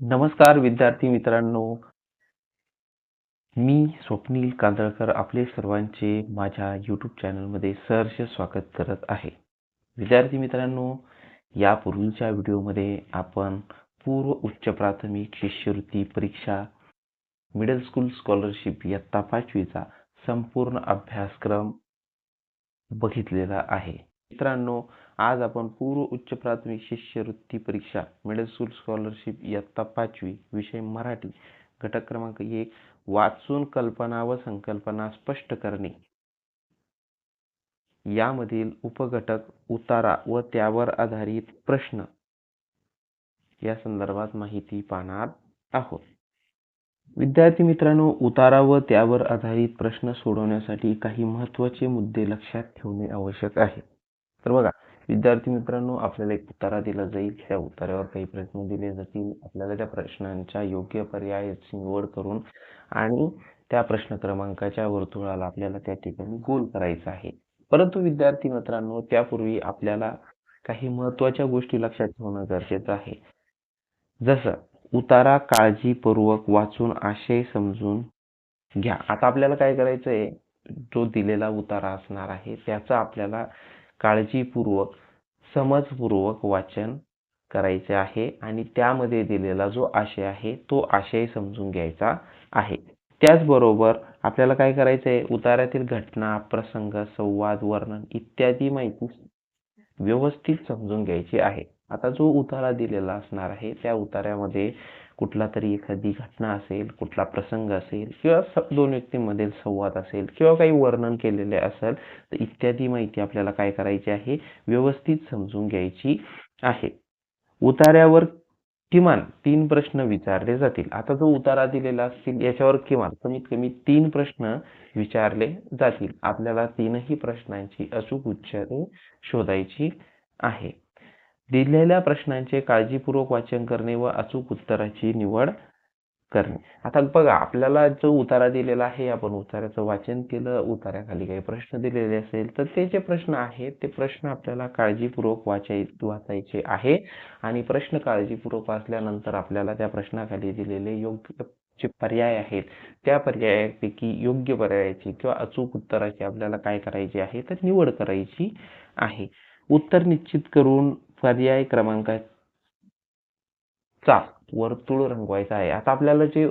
नमस्कार विद्यार्थी मित्रांनो. मी स्वप्नील कांदळकर आपले सर्वांचे माझ्या यूट्यूब चॅनलमध्ये सहर्ष स्वागत करत आहे. विद्यार्थी मित्रांनो यापूर्वीच्या व्हिडिओमध्ये आपण पूर्व उच्च प्राथमिक शिष्यवृत्ती परीक्षा मिडल स्कूल स्कॉलरशिप इयत्ता पाचवीचा संपूर्ण अभ्यासक्रम बघितलेला आहे. मित्रांनो आज आपण पूर्व उच्च प्राथमिक शिष्यवृत्ती परीक्षा मिडल स्कूल स्कॉलरशिप इयत्ता पाचवी विषय मराठी घटक क्रमांक एक वाचून कल्पना व संकल्पना स्पष्ट करणे. यामधील उपघटक उतारा व त्यावर आधारित प्रश्न. या संदर्भात माहिती पाहणार आहोत. विद्यार्थी मित्रांनो उतारा व त्यावर आधारित प्रश्न सोडवण्यासाठी काही महत्त्वाचे मुद्दे लक्षात ठेवणे आवश्यक आहे. तर बघा विद्यार्थी मित्रांनो आपल्याला एक उतारा दिला जाईल. त्या उतार्यावर काही प्रश्न दिले जातील. आपल्याला त्या प्रश्नांच्या योग्य पर्यायाची निवड करून आणि त्या प्रश्न क्रमांकाच्या वर्तुळाला आपल्याला त्या ठिकाणी गोल करायचा आहे. परंतु विद्यार्थी मित्रांनो त्यापूर्वी आपल्याला काही महत्त्वाच्या गोष्टी लक्षात ठेवणं गरजेचं आहे. जसं उतारा काळजीपूर्वक वाचून आशय समजून घ्या. आता आपल्याला काय करायचं आहे जो दिलेला उतारा असणार आहे त्याचा आपल्याला काळजीपूर्वक समजपूर्वक वाचन करायचे आहे आणि त्यामध्ये दिलेला जो आशय आहे तो आशय समजून घ्यायचा आहे. त्याचबरोबर आपल्याला काय करायचं आहे उतार्यातील घटना प्रसंग संवाद वर्णन इत्यादी माहिती व्यवस्थित समजून घ्यायची आहे. आता जो उतारा दिलेला असणार आहे त्या उतार्यामध्ये कुठला तरी एखादी घटना असेल कुठला प्रसंग असेल किंवा दोन व्यक्तींमधील संवाद असेल किंवा काही वर्णन केलेले असेल तर इत्यादी माहिती आपल्याला काय करायची आहे? व्यवस्थित समजून घ्यायची आहे. उतार्यावर किमान तीन प्रश्न विचारले जातील. आता जो उतारा दिलेला असतील याच्यावर किमान कमीत कमी तीन प्रश्न विचारले जातील. आपल्याला तीनही प्रश्नांची अचूक उत्तरे शोधायची आहे. दिलेल्या प्रश्नांचे काळजीपूर्वक वाचन करणे व अचूक उत्तराची निवड करणे. आता बघा आपल्याला जो उतारा दिलेला आहे आपण उतार्याचं वाचन केलं उतार्याखाली काही प्रश्न दिलेले असेल तर ते जे प्रश्न आहेत ते प्रश्न आपल्याला काळजीपूर्वक वाचाय वाचायचे आहे. आणि प्रश्न काळजीपूर्वक वाचल्यानंतर आपल्याला त्या प्रश्नाखाली दिलेले योग्य जे पर्याय आहेत त्या पर्यायापैकी योग्य पर्यायाची किंवा अचूक उत्तराची आपल्याला काय करायची आहे तर निवड करायची आहे. उत्तर निश्चित करून पर्याय क्रमांकाचा वर्तुळ रंगवायचा आहे. आता आपल्याला जे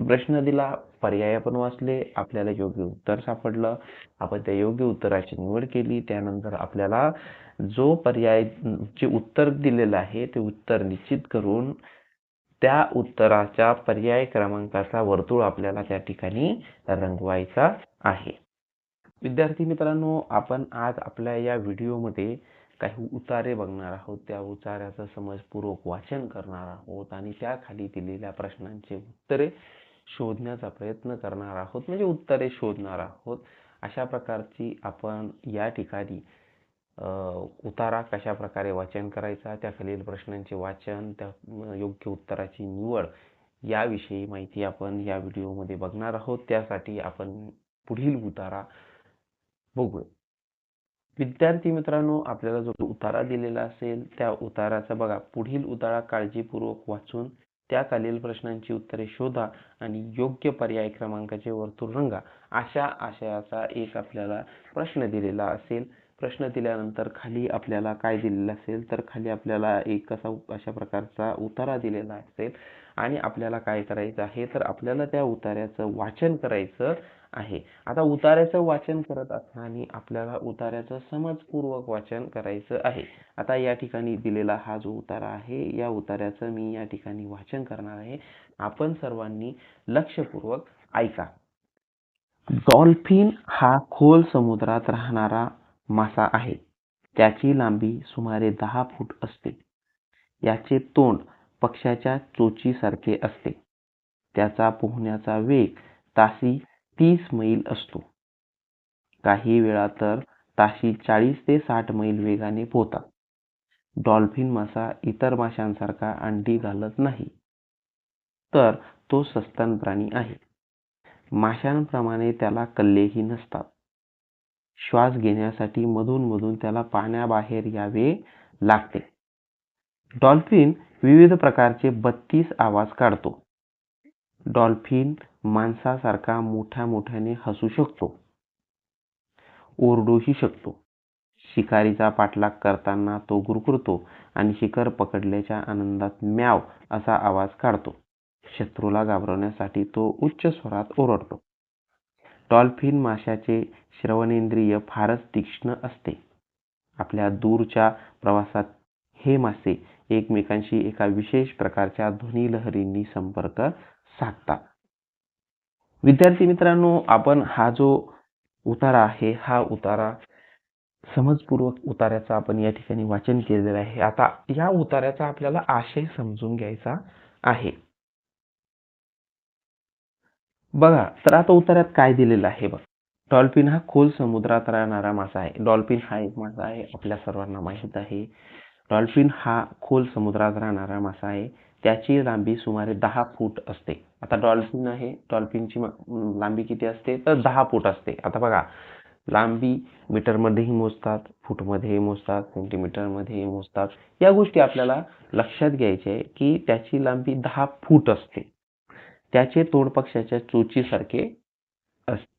प्रश्न दिला पर्याय पण वाचले आपल्याला योग्य उत्तर सापडलं. आपण त्या योग्य उत्तराची निवड केली. त्यानंतर आपल्याला जो पर्याय जे उत्तर दिलेलं आहे ते उत्तर निश्चित करून त्या उत्तराच्या पर्याय क्रमांकाचा वर्तुळ आपल्याला त्या ठिकाणी रंगवायचा आहे. विद्यार्थी मित्रांनो आपण आज आपल्या या व्हिडिओमध्ये काही उतारे बघणार आहोत. त्या उतार्याचं समजपूर्वक वाचन करणार आहोत आणि त्याखाली दिलेल्या प्रश्नांचे उत्तरे शोधण्याचा प्रयत्न करणार आहोत. म्हणजे उत्तरे शोधणार आहोत. अशा प्रकारची आपण या ठिकाणी उतारा कशा प्रकारे वाचन करायचा त्याखालील प्रश्नांचे वाचन त्या योग्य उत्तराची निवड याविषयी माहिती आपण या व्हिडिओमध्ये बघणार आहोत. त्यासाठी आपण पुढील उतारा बघूया. विद्यार्थी मित्रांनो आपल्याला जो उतारा दिलेला असेल त्या उताराचा बघा. पुढील उतारा काळजीपूर्वक वाचून त्या खालील प्रश्नांची उत्तरे शोधा आणि योग्य पर्याय क्रमांकाचे वर्तुळ रंगा. अशा आशयाचा एक आपल्याला प्रश्न दिलेला असेल. प्रश्न दिल्यानंतर खाली आपल्याला काय दिलेलं असेल? तर खाली आपल्याला एक असा अशा प्रकारचा उतारा दिलेला असेल. आणि आपल्याला काय करायचं आहे? तर आपल्याला त्या उतार्याचं वाचन करायचं आहे. आता उतार्याचं वाचन करत असताना आपल्याला उतार्याचं समजपूर्वक वाचन करायचं आहे. आता या ठिकाणी दिलेला हा जो उतारा आहे या उतार्याचं मी या ठिकाणी वाचन करणार आहे. आपण सर्वांनी लक्षपूर्वक ऐका. डॉल्फिन हा खोल समुद्रात राहणारा मासा आहे. त्याची लांबी सुमारे दहा फूट असते. याचे तोंड पक्ष्याच्या चोचीसारखे असते. त्याचा पोहण्याचा वेग तासी तीस मैल असतो. काही वेळा तर ताशी चाळीस ते साठ मैल वेगाने पोहतात डॉल्फिन मासा इतर माशांसारखा अंडी घालत नाही. तर तो सस्तन प्राणी आहे. माशांप्रमाणे त्याला कल्लेही नसतात. श्वास घेण्यासाठी मधून मधून त्याला पाण्याबाहेर यावे लागते. डॉल्फिन विविध प्रकारचे बत्तीस आवाज काढतो. डॉल्फिन माणसासारखा मोठ्या मोठ्याने हसू शकतो. ओरडूही शकतो. शिकारीचा पाठलाग करताना तो गुरगुरतो आणि शिकार पकडल्याच्या आनंदात म्याव असा आवाज काढतो. शत्रूला घाबरवण्यासाठी तो उच्च स्वरात ओरडतो. डॉल्फिन माशाचे श्रवणेंद्रिय फारच तीक्ष्ण असते. आपल्या दूरच्या प्रवासात हे मासे एकमेकांशी एका विशेष प्रकारच्या ध्वनी लहरींनी संपर्क साधतात विद्यार्थी मित्रांनो आपण हा जो उतारा आहे हा उतारा समजपूर्वक उतार्याचा आपण या ठिकाणी वाचन केलेलं आहे. आता या उतार्याचा आपल्याला आशय समजून घ्यायचा आहे. बघा तर आता उतार्यात काय दिलेलं आहे बघ. डॉल्फिन हा खोल समुद्रात राहणारा मासा आहे. डॉल्फिन हा एक मासा आहे. आपल्या सर्वांना माहीत आहे. डॉल्फिन हा खोल समुद्रात राहणारा मासा आहे. त्याची लांबी सुमारे दहा फूट असते. आता डॉल्फिन आहे डॉल्फिनची लांबी किती असते? तर दहा फूट असते. आता बघा लांबी मीटरमध्येही मोजतात फूटमध्येही मोजतात सेंटीमीटरमध्येही मोजतात. या गोष्टी आपल्याला लक्षात घ्यायच्या आहे की त्याची लांबी दहा फूट असते. त्याचे तोड पक्षाच्या चोचीसारखे असते.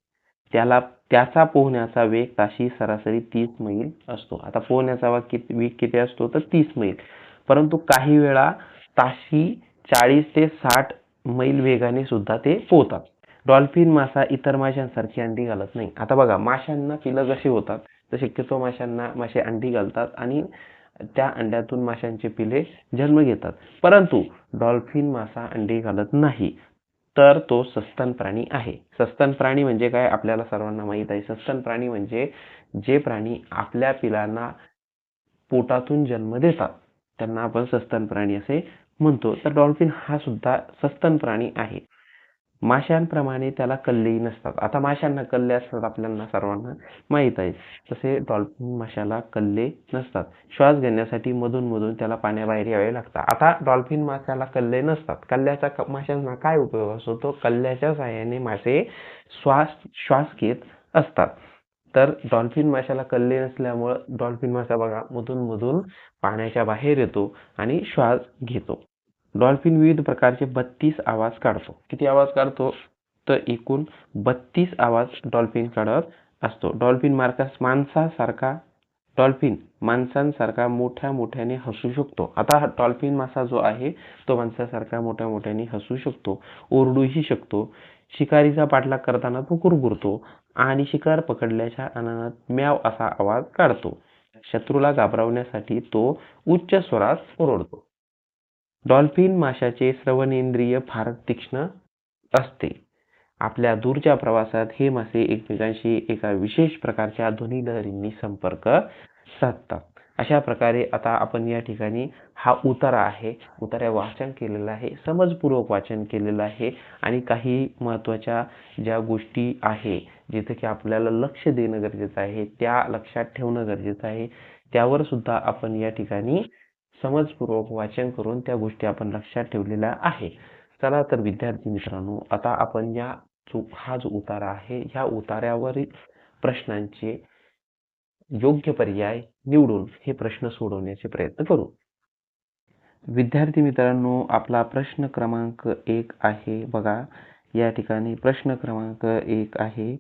त्याला त्याचा पोहण्याचा वेग ताशी सरासरी तीस मैल असतो. आता पोहण्याचा वेग वेग किती असतो? तर तीस मैल. परंतु काही वेळा ताशी चाळीस ते साठ मैल वेगाने सुद्धा ते पोहतात. डॉल्फिन मासा इतर माशांसारखी अंडी घालत नाही. आता बघा माशांना पिलं कशी होतात? तर शक्यतो माशांना मासे अंडी घालतात आणि त्या अंड्यातून माशांचे पिले जन्म घेतात. परंतु डॉल्फिन मासा अंडी घालत नाही तर तो सस्तन प्राणी आहे. सस्तन प्राणी म्हणजे काय? आपल्याला सर्वांना माहीत आहे. सस्तन प्राणी म्हणजे जे प्राणी आपल्या पिलांना पोटातून जन्म देतात. त्यांना आपण सस्तन प्राणी असे म्हणतो. तर डॉल्फिन हा सुद्धा सस्तन प्राणी आहे. माशांप्रमाणे त्याला कल्लेही नसतात. आता माशांना कल्ले असतात आपल्याला सर्वांना माहीत आहे. तसे डॉल्फिन माशाला कल्ले नसतात. श्वास घेण्यासाठी मधून मधून त्याला पाण्याबाहेर यावे लागतात. आता डॉल्फिन माशाला कल्ले नसतात. कल्ल्याचा माशांना काय उपयोग असतो? तो कल्ल्याच्या सहाय्याने मासे श्वास श्वास घेत असतात. तर डॉल्फिन माशाला कल्ले नसल्यामुळं डॉल्फिन मासा बघा मधून मधून पाण्याच्या बाहेर येतो आणि श्वास घेतो. डॉल्फिन विविध प्रकारचे बत्तीस आवाज काढतो. किती आवाज काढतो? तर एकूण बत्तीस आवाज डॉल्फिन काढत असतो. डॉल्फिन मार्कास माणसासारखा डॉल्फिन माणसांसारखा मोठ्या मोठ्याने हसू शकतो. आता हा डॉल्फिन मासा जो आहे तो माणसासारखा मोठ्या मोठ्याने हसू शकतो ओरडूही शकतो. शिकारीचा पाठलाग करताना तो कुरकुरतो आणि शिकार पकडल्याच्या आनंदात म्याव असा आवाज काढतो. शत्रूला घाबरवण्यासाठी तो उच्च स्वरात ओरडतो. डॉल्फिन माशाचे श्रवणेंद्रिय फार तीक्ष्ण असते. आपल्या दूरच्या प्रवासात हे मासे एकमेकांशी एका विशेष प्रकारच्या ध्वनी लहरींनी संपर्क साधतात. अशा प्रकारे आता आपण या ठिकाणी हा उतारा आहे. उतारा वाचन केलेला आहे. समजपूर्वक वाचन केलेलं आहे. आणि काही महत्त्वाच्या ज्या गोष्टी आहे जिथे की आपल्याला लक्ष देणं गरजेचं आहे त्या लक्षात ठेवणं गरजेचं आहे. त्यावर सुद्धा आपण या ठिकाणी समजपूर्वक वाचन करून त्या गोष्टी आपण लक्षात ठेवलेल्या आहे. चला तर विद्यार्थी मित्रांनो आता आपण या जो हा जो उतारा आहे ह्या उतार्यावरील प्रश्नांचे योग्य पर्याय निवडून हे प्रश्न सोडवण्याचे प्रयत्न करू. विद्यार्थी मित्रांनो आपला प्रश्न क्रमांक एक आहे बघा. या ठिकाणी प्रश्न क्रमांक एक आहे.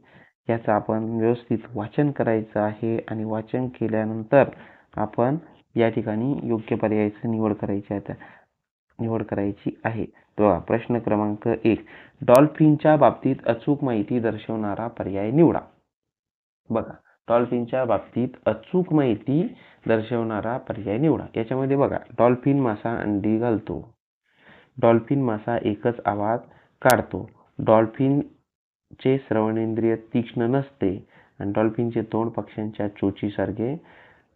याचं आपण व्यवस्थित वाचन करायचं आहे आणि वाचन केल्यानंतर आपण या ठिकाणी योग्य पर्यायाची निवड करायची आहे. निवड करायची आहे. बघा प्रश्न क्रमांक एक. डॉल्फिनच्या बाबतीत अचूक माहिती दर्शवणारा पर्याय निवडा. बघा. डॉल्फिनच्या बाबतीत अचूक माहिती दर्शवणारा पर्याय निवडा. याच्यामध्ये बघा डॉल्फिन मासा अंडी घालतो. डॉल्फिन मासा एकच आवाज काढतो. डॉल्फिनचे श्रवणेंद्रिय तीक्ष्ण नसते आणि डॉल्फिनचे तोंड पक्ष्यांच्या चोचीसारखे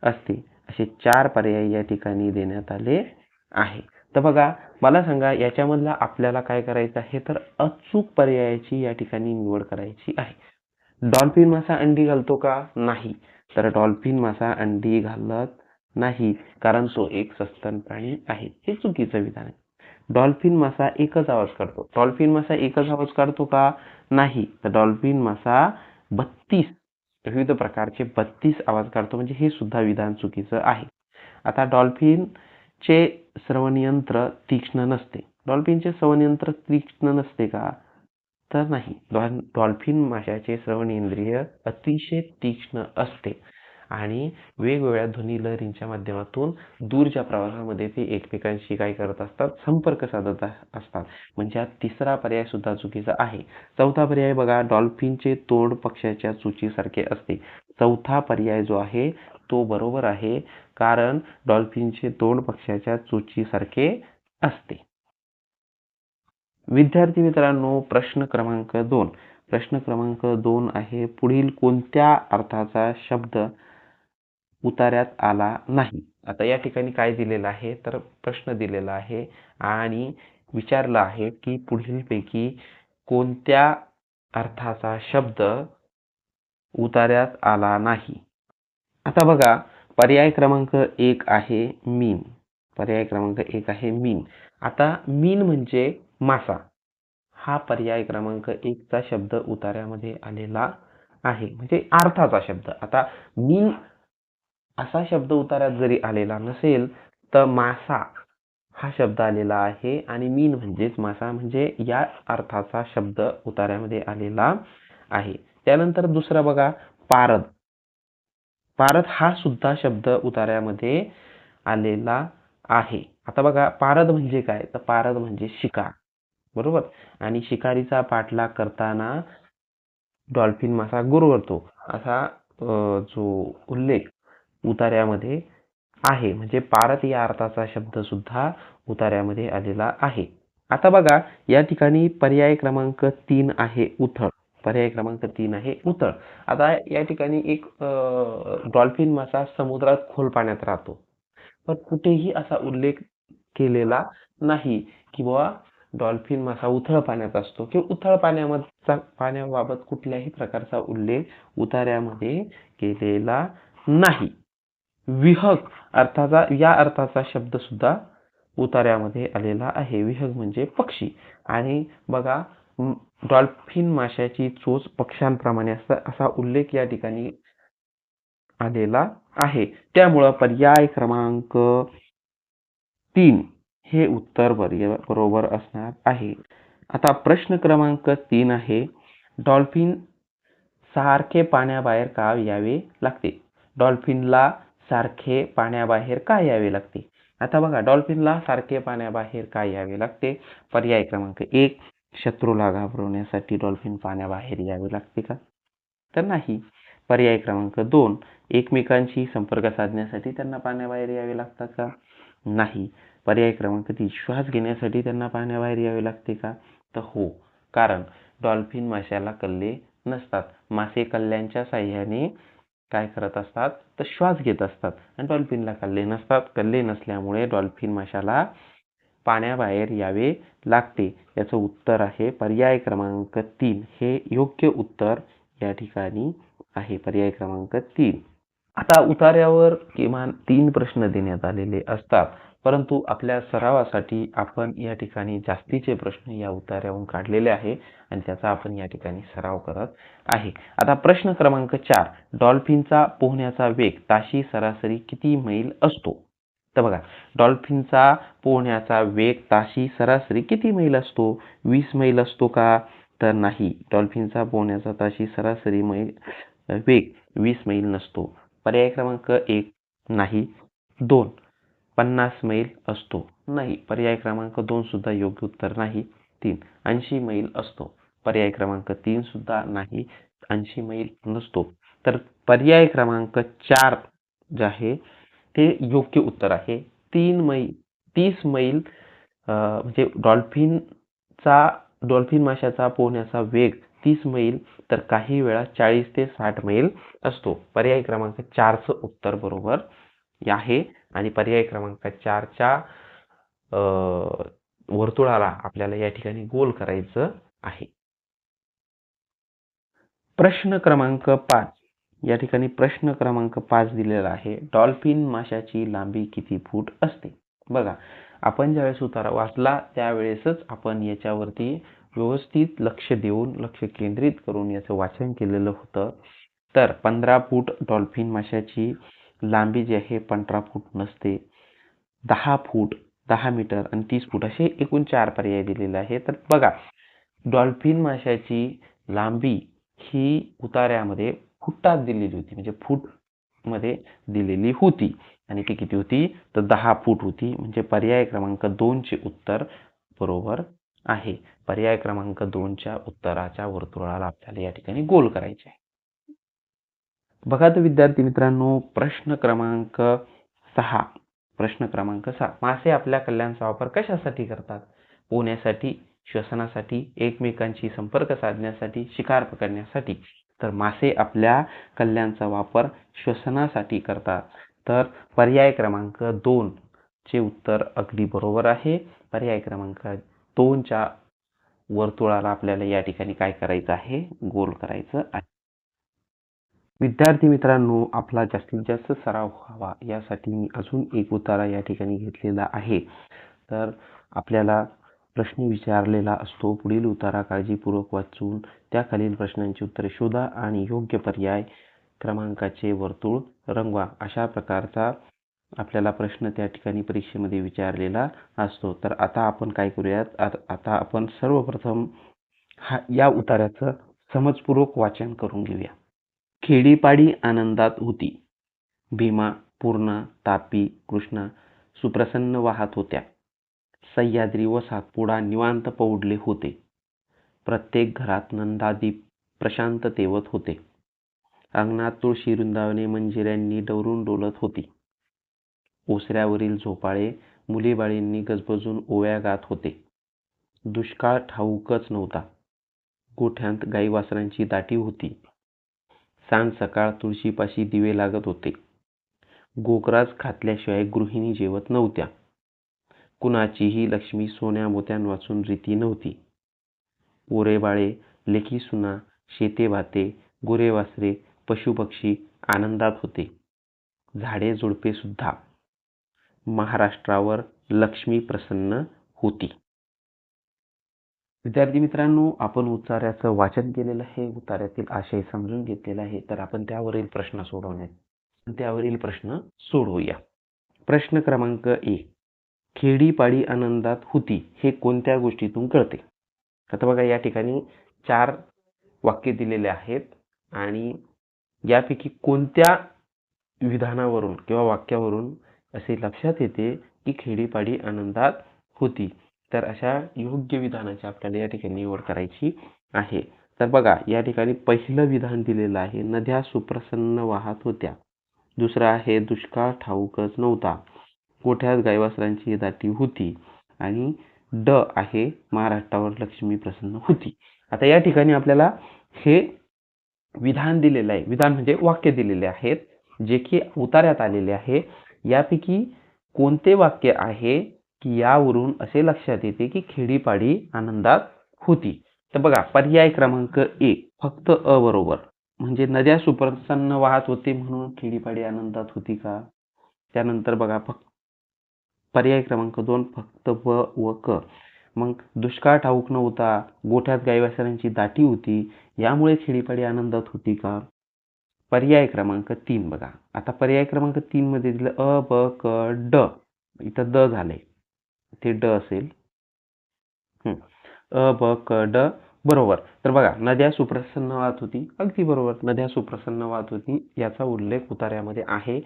असते. असे चार पर्याय या ठिकाणी देण्यात आले आहे तर बघा मला सांगा याच्यामधला आपल्याला काय करायचं आहे? तर अचूक पर्यायाची या ठिकाणी निवड करायची आहे. डॉल्फिन मासा अंडी घालतो का? नाही. तर डॉल्फिन मासा अंडी घालत नाही कारण तो एक सस्तन प्राणी आहे. हे चुकीचं विधान आहे. डॉल्फिन मासा एकच आवाज काढतो डॉल्फिन मासा एकच आवाज काढतो का? नाही. तर डॉल्फिन मासा बत्तीस विविध प्रकारचे बत्तीस आवाज काढतो म्हणजे हे सुद्धा विधान चुकीचं आहे. आता डॉल्फिनचे श्रवणयंत्र तीक्ष्ण नसते. डॉल्फिनचे श्रवणयंत्र तीक्ष्ण नसते का? तर नाही. डॉल डॉल्फिन माशाचे श्रवणेंद्रिय अतिशय तीक्ष्ण असते आणि वेगवेगळ्या ध्वनी लहरींच्या माध्यमातून दूरच्या प्रवासामध्ये ते एकमेकांशी काय करत असतात? संपर्क साधत असतात. म्हणजे हा तिसरा पर्याय सुद्धा चुकीचा आहे. चौथा पर्याय बघा डॉल्फिनचे तोंड पक्ष्याच्या चुचीसारखे असते. चौथा पर्याय जो आहे तो बरोबर आहे कारण डॉल्फिनचे तोंड पक्ष्याच्या चुचीसारखे असते. विद्यार्थी मित्रांनो प्रश्न क्रमांक दोन. प्रश्न क्रमांक दोन आहे पुढील कोणत्या अर्थाचा शब्द उतार्यात आला नाही? आता या ठिकाणी काय दिलेलं आहे तर प्रश्न दिलेला आहे आणि विचारलं आहे की पुढीलपैकी कोणत्या अर्थाचा शब्द उतार्यात आला नाही? आता बघा पर्याय क्रमांक एक आहे मीन. पर्याय क्रमांक एक आहे मीन. आता मीन म्हणजे मासा. हा पर्याय क्रमांक एकचा शब्द उतार्यामध्ये आलेला आहे. म्हणजे अर्थाचा शब्द. आता मीन असा शब्द उतार्यात जरी आलेला नसेल तर मासा हा शब्द आलेला आहे. आणि मीन म्हणजेच मासा म्हणजे या अर्थाचा शब्द उतार्यामध्ये आलेला आहे. त्यानंतर दुसरा बघा पारद. पारद हा सुद्धा शब्द उतार्यामध्ये आलेला आहे. आता बघा पारद म्हणजे काय? तर पारद म्हणजे शिकार. बरोबर? आणि शिकारीचा पाठलाग करताना डॉल्फिन मासा गुरवतो. असा जो उल्लेख उतार्यामध्ये आहे. म्हणजे पारत या अर्थाचा शब्द सुद्धा उतार्यामध्ये आलेला आहे. आता बघा या ठिकाणी पर्याय क्रमांक तीन आहे उथळ. पर्याय क्रमांक तीन आहे उथळ. आता या ठिकाणी एक डॉल्फिन मासा समुद्रात खोल पाण्यात राहतो. पण कुठेही असा उल्लेख केलेला नाही. किंवा डॉल्फिन मासा उथळ पाण्यात असतो किंवा उथळ पाण्यामध्ये पाण्याबाबत कुठल्याही प्रकारचा उल्लेख उतार्यामध्ये केलेला नाही. विहग अर्थाचा या अर्थाचा शब्द सुद्धा उतार्यामध्ये आलेला आहे. विहग म्हणजे पक्षी. आणि बघा डॉल्फिन माशाची चोच पक्ष्यांप्रमाणे असतं असा उल्लेख या ठिकाणी आलेला आहे. त्यामुळं पर्याय क्रमांक तीन. हे उत्तर बरोबर असणार आहे. आता प्रश्न क्रमांक तीन आहे. डॉल्फिन सारखे पाण्याबाहेर का यावे लागते? डॉल्फिनला सारखे पाण्याबाहेर का यावे लागते? आता बघा डॉल्फिनला सारखे पाण्याबाहेर का यावे लागते? पर्याय क्रमांक एक शत्रूला घाबरवण्यासाठी डॉल्फिन पाण्याबाहेर यावे लागते का? तर नाही. पर्याय क्रमांक दोन एकमेकांशी संपर्क साधण्यासाठी त्यांना पाण्याबाहेर यावे लागतात का? नाही. पर्याय क्रमांक तीन. श्वास घेण्यासाठी त्यांना पाण्याबाहेर यावे लागते का? तर हो. कारण डॉल्फिन माशाला कल्ले नसतात. मासे कल्ल्यांच्या साह्याने काय करत असतात? तर श्वास घेत असतात. आणि डॉल्फिनला कल्ले नसतात. कल्ले नसल्यामुळे डॉल्फिन माशाला पाण्याबाहेर यावे लागते. याचं उत्तर आहे पर्याय क्रमांक तीन. हे योग्य उत्तर या ठिकाणी आहे. पर्याय क्रमांक तीन. आता उतार्यावर किमान तीन प्रश्न देण्यात आलेले असतात. परंतु आपल्या सरावासाठी आपण या ठिकाणी जास्तीचे प्रश्न या उतार्यावरून काढलेले आहे आणि त्याचा आपण या ठिकाणी सराव करत आहे. आता प्रश्न क्रमांक चार डॉल्फिनचा पोहण्याचा वेग ताशी सरासरी किती मैल असतो? तर बघा डॉल्फिनचा पोहण्याचा वेग ताशी सरासरी किती मैल असतो? वीस मैल असतो का? तर नाही डॉल्फिनचा पोहण्याचा ताशी सरासरी मैल वेग वीस मैल नसतो. पर्याय क्रमांक एक नाही. दोन पन्नास मैल असतो. नाही पर्याय क्रमांक दोन सुद्धा योग्य उत्तर नाही तीन. ऐंशी मैल असतो. पर्याय क्रमांक तीन सुद्धा नाही ऐंशी मैल नसतो. तर पर्याय क्रमांक चार जे आहे ते योग्य उत्तर आहे. तीन मैल तीस मैल म्हणजे डॉल्फिनचा डॉल्फिन माशाचा पोहण्याचा वेग तीस मैल तर काही वेळा चाळीस ते साठ मैल असतो. पर्याय क्रमांक चारचं उत्तर बरोबर आहे. आणि पर्याय क्रमांक चारच्या वर्तुळाला आपल्याला या ठिकाणी गोल करायचं आहे. प्रश्न क्रमांक पाच. या ठिकाणी प्रश्न क्रमांक पाच दिलेला आहे. डॉल्फिन माशाची लांबी किती फूट असते? बघा आपण ज्यावेळेस उतारा वाचला त्यावेळेसच आपण याच्यावरती व्यवस्थित लक्ष देऊन लक्ष केंद्रित करून याचं वाचन केलेलं होतं. तर पंधरा फूट डॉल्फिन माशाची लांबी जी आहे पंधरा फूट नसते. दहा फूट दहा मीटर आणि तीस फूट असे एकूण चार पर्याय दिलेले आहे तर बघा डॉल्फिन माशाची लांबी ही उतार्यामध्ये फुटात दिलेली होती म्हणजे फूटमध्ये दिलेली होती. आणि ती किती होती? तर दहा फूट होती म्हणजे पर्याय क्रमांक दोनचे उत्तर बरोबर आहे. पर्याय क्रमांक दोनच्या उत्तराच्या वर्तुळाला आपल्याला या ठिकाणी गोल करायचे आहे. बघा तर विद्यार्थी मित्रांनो प्रश्न क्रमांक सहा. प्रश्न क्रमांक सहा. मासे आपल्या कल्याणचा वापर कशासाठी करतात? पोहण्यासाठी श्वसनासाठी एकमेकांशी संपर्क साधण्यासाठी शिकार पकडण्यासाठी. तर मासे आपल्या कल्याणचा वापर श्वसनासाठी करतात. तर पर्याय क्रमांक दोन चे उत्तर अगदी बरोबर आहे. पर्याय क्रमांक दोनच्या वर्तुळाला आपल्याला या ठिकाणी काय करायचं आहे? गोल करायचं आहे. विद्यार्थी मित्रांनो आपला जास्तीत जास्त सराव व्हावा यासाठी मी अजून एक उतारा या ठिकाणी घेतलेला आहे. तर आपल्याला प्रश्न विचारलेला असतो पुढील उतारा काळजीपूर्वक वाचून त्या खालील प्रश्नांची उत्तरे शोधा आणि योग्य पर्याय क्रमांकाचे वर्तुळ रंगवा अशा प्रकारचा आपल्याला प्रश्न त्या ठिकाणी परीक्षेमध्ये विचारलेला असतो. तर आता आपण काय करूयात? आता आपण सर्वप्रथम हा या उतार्याचं समजपूर्वक वाचन करून घेऊया. खेडीपाडी आनंदात होती. भीमा पूर्णा तापी कृष्णा सुप्रसन्न वाहत होत्या. सह्याद्री व सातपुडा निवांत पौडले होते. प्रत्येक घरात नंदादीप प्रशांत तेवत होते. अंगणात तुळशी वृंदावने मंजिऱ्यांनी डवरून डोलत होती. ओसऱ्यावरील झोपाळे मुलीबाळींनी गजबजून ओव्या गात होते. दुष्काळ ठाऊकच नव्हता. गोठ्यांत गाई वासरांची दाटी होती. सांज सकाळ तुळशीपाशी दिवे लागत होते. गोकराज खातल्याशिवाय गृहिणी जेवत नव्हत्या. कुणाचीही लक्ष्मी सोन्या मोत्यां वाचून रीती नव्हती. ओरेबाळे लेखी सुना शेते भाते गुरे वासरे पशुपक्षी आनंदात होते. झाडे झुडपे सुद्धा. महाराष्ट्रावर लक्ष्मी प्रसन्न होती. विद्यार्थी मित्रांनो आपण उतार्याचं वाचन केलेलं आहे उतार्यातील आशय समजून घेतलेला आहे. तर आपण त्यावरील प्रश्न सोडवण्यात त्यावरील प्रश्न सोडवूया. प्रश्न क्रमांक एक. खेडीपाडी आनंदात होती हे कोणत्या गोष्टीतून कळते? आता बघा या ठिकाणी चार वाक्य दिलेले आहेत आणि यापैकी कोणत्या विधानावरून किंवा वाक्यावरून असे लक्षात येते की खेडीपाडी आनंदात होती? तर अशा योग्य विधानाची आपल्याला या ठिकाणी निवड करायची आहे. तर बघा या ठिकाणी पहिलं विधान दिलेलं आहे. नद्या सुप्रसन्न वाहत होत्या. दुसरं आहे दुष्काळ ठाऊकच नव्हता. गोठ्यात गायवासरांची दाटी होती आणि ड आहे महाराष्ट्रावर लक्ष्मी प्रसन्न होती. आता या ठिकाणी आपल्याला हे विधान दिलेलं आहे. विधान म्हणजे वाक्य दिलेले आहेत जे की उतार्यात आलेले आहे. यापैकी कोणते वाक्य आहे? की यावरून असे लक्षात येते की खेडीपाडी आनंदात होती. तर बघा पर्याय क्रमांक एक फक्त अ बरोबर. म्हणजे नद्या सुप्रसन्न वाहत होते म्हणून खेडीपाडी आनंदात होती का? त्यानंतर बघा फक्त पर्याय क्रमांक दोन फक्त व व क. मग दुष्काळ ठाऊक नव्हता गोठ्यात गायवासरांची दाटी होती यामुळे खेडीपाडी आनंदात होती का? पर्याय क्रमांक तीन बघा. आता पर्याय क्रमांक तीन मध्ये दिलं अ ब क ड. इथं द झालंय. ते ड असेल अ ब क ड बरोबर. तर बघा नद्या सुप्रसन्न वाहत होती. अगदी बरोबर. नद्या सुप्रसन्न वाहत होती. याचा उल्लेख उतार्यामध्ये आहे.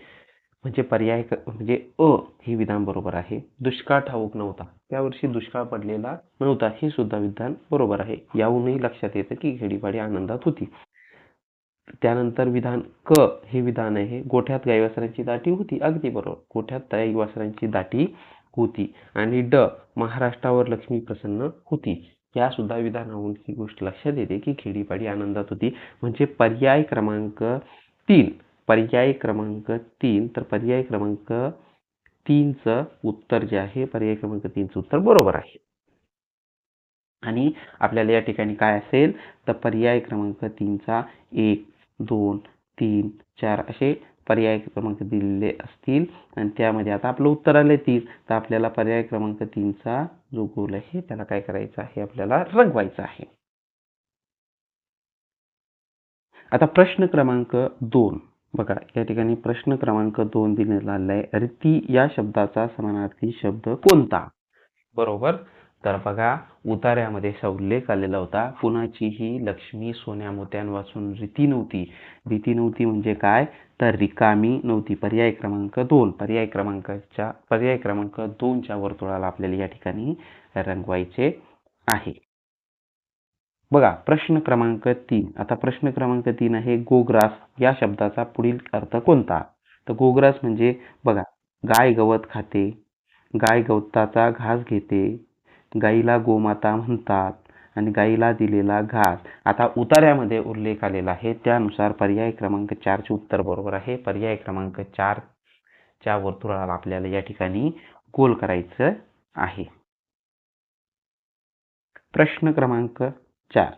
म्हणजे पर्याय म्हणजे अ हे विधान बरोबर आहे. दुष्काळ ठाऊक नव्हता. त्या वर्षी दुष्काळ पडलेला नव्हता. हे सुद्धा विधान बरोबर आहे. याहूनही लक्षात येतं की खेडीपाडी आनंदात होती. त्यानंतर विधान क हे विधान आहे. गोठ्यात गाईवासरांची दाटी होती. अगदी बरोबर. गोठ्यात गाईवासरांची दाटी होती आणि ड महाराष्ट्रावर लक्ष्मी प्रसन्न होती. या सुद्धा विधानावरून ही गोष्ट लक्षात येते की खेडीपाडी आनंदात होती. म्हणजे पर्याय क्रमांक तीन पर्याय क्रमांक तीन तर पर्याय क्रमांक तीनचं उत्तर जे आहे पर्याय क्रमांक तीनचं उत्तर बरोबर आहे. आणि आपल्याला या ठिकाणी काय असेल? तर पर्याय क्रमांक तीनचा एक दोन तीन चार असे पर्याय क्रमांक दिलेले असतील. आणि त्यामध्ये आता आपलं उत्तर आले तीन. तर आपल्याला पर्याय क्रमांक तीनचा जो गोल आहे त्याला काय करायचं आहे? आपल्याला रंगवायचा आहे. आता प्रश्न क्रमांक दोन. बघा या ठिकाणी प्रश्न क्रमांक दोन दिलेला आहे रीती या शब्दाचा समानार्थी शब्द कोणता? बरोबर. तर बघा उतार्यामध्ये असा उल्लेख आलेला होता कुणाचीही लक्ष्मी सोन्या मोत्यांपासून रीती नव्हती. रीती नव्हती म्हणजे काय? तर रिकामी नव्हती. पर्याय क्रमांक दोन. पर्याय क्रमांकाच्या पर्याय क्रमांक दोनच्या वर्तुळाला आपल्याला या ठिकाणी रंगवायचे आहे. बघा प्रश्न क्रमांक तीन. आता प्रश्न क्रमांक तीन आहे गोग्रास. या शब्दाचा पुढील अर्थ कोणता? तर गोग्रास म्हणजे बघा गाय गवत खाते गाय गवताचा घास घेते गाईला गोमाता म्हणतात आणि गाईला दिलेला घास. आता उतार्यामध्ये उल्लेख आलेला आहे. त्यानुसार पर्याय क्रमांक चारचे उत्तर बरोबर आहे. पर्याय क्रमांक चार च्या वर्तुळाला आपल्याला या ठिकाणी गोल करायचं आहे. प्रश्न क्रमांक चार.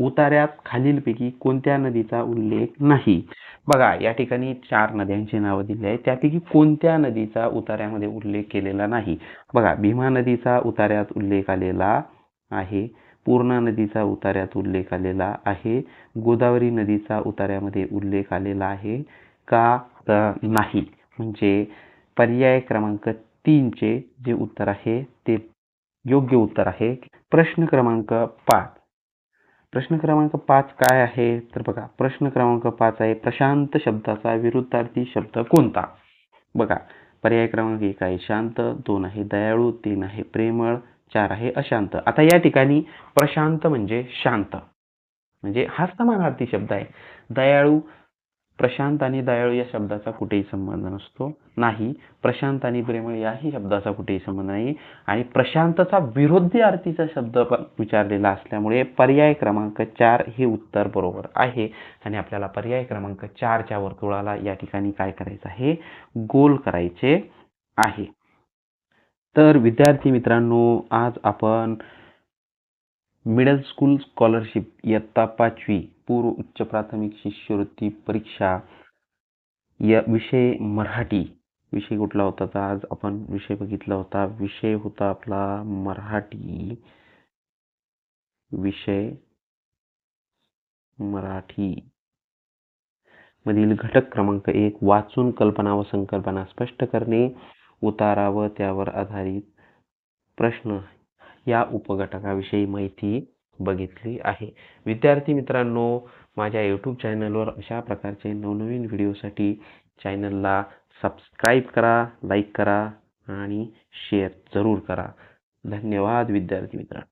उतार्यात खालीलपैकी कोणत्या नदीचा उल्लेख नाही? बघा या ठिकाणी चार नद्यांची नावं दिली आहे त्यापैकी कोणत्या नदीचा उतार्यामध्ये उल्लेख केलेला नाही? बघा भीमा नदीचा उतार्यात उल्लेख आलेला आहे. पूर्णा नदीचा उतार्यात उल्लेख आलेला आहे. गोदावरी नदीचा उतार्यामध्ये उल्लेख आलेला आहे. का? तर नाही. म्हणजे पर्याय क्रमांक तीनचे जे उत्तर आहे ते योग्य उत्तर आहे. प्रश्न क्रमांक पाच. प्रश्न क्रमांक पाच काय आहे? तर बघा प्रश्न क्रमांक पाच आहे प्रशांत शब्दाचा विरुद्धार्थी शब्द कोणता? बघा पर्याय क्रमांक एक आहे शांत दोन आहे दयाळू तीन आहे प्रेमळ चार आहे अशांत. आता या ठिकाणी प्रशांत म्हणजे शांत. म्हणजे हा समानार्थी शब्द आहे. दयाळू प्रशांत आणि दयाळू या शब्दाचा कुठेही संबंध नसतो. नाही प्रशांत आणि प्रेमळ याही शब्दाचा कुठेही संबंध नाही. आणि प्रशांतचा विरोधी अर्थीचा शब्द विचारलेला असल्यामुळे पर्याय क्रमांक चार हे उत्तर बरोबर आहे. आणि आपल्याला पर्याय क्रमांक चारच्या वर्तुळाला या ठिकाणी काय करायचं आहे? गोल करायचे आहे. तर विद्यार्थी मित्रांनो आज आपण मिडल स्कूल स्कॉलरशिप इयत्ता पाचवी पूर्व उच्च प्राथमिक शिष्यवृत्ती परीक्षा या विषय मराठी विषय कुठला होता? तर आज आपण विषय बघितला होता. विषय होता आपला मराठी विषय मराठी मधील घटक क्रमांक एक वाचून कल्पना व संकल्पना स्पष्ट करणे उतारा व त्यावर आधारित प्रश्न या उपघटकाविषयी माहिती बघितली आहे. विद्यार्थी मित्रांनो माझ्या यूट्यूब चॅनलवर अशा प्रकारचे नवनवीन व्हिडिओसाठी चॅनलला सबस्क्राईब करा लाईक करा आणि शेअर जरूर करा. धन्यवाद विद्यार्थी मित्रांनो.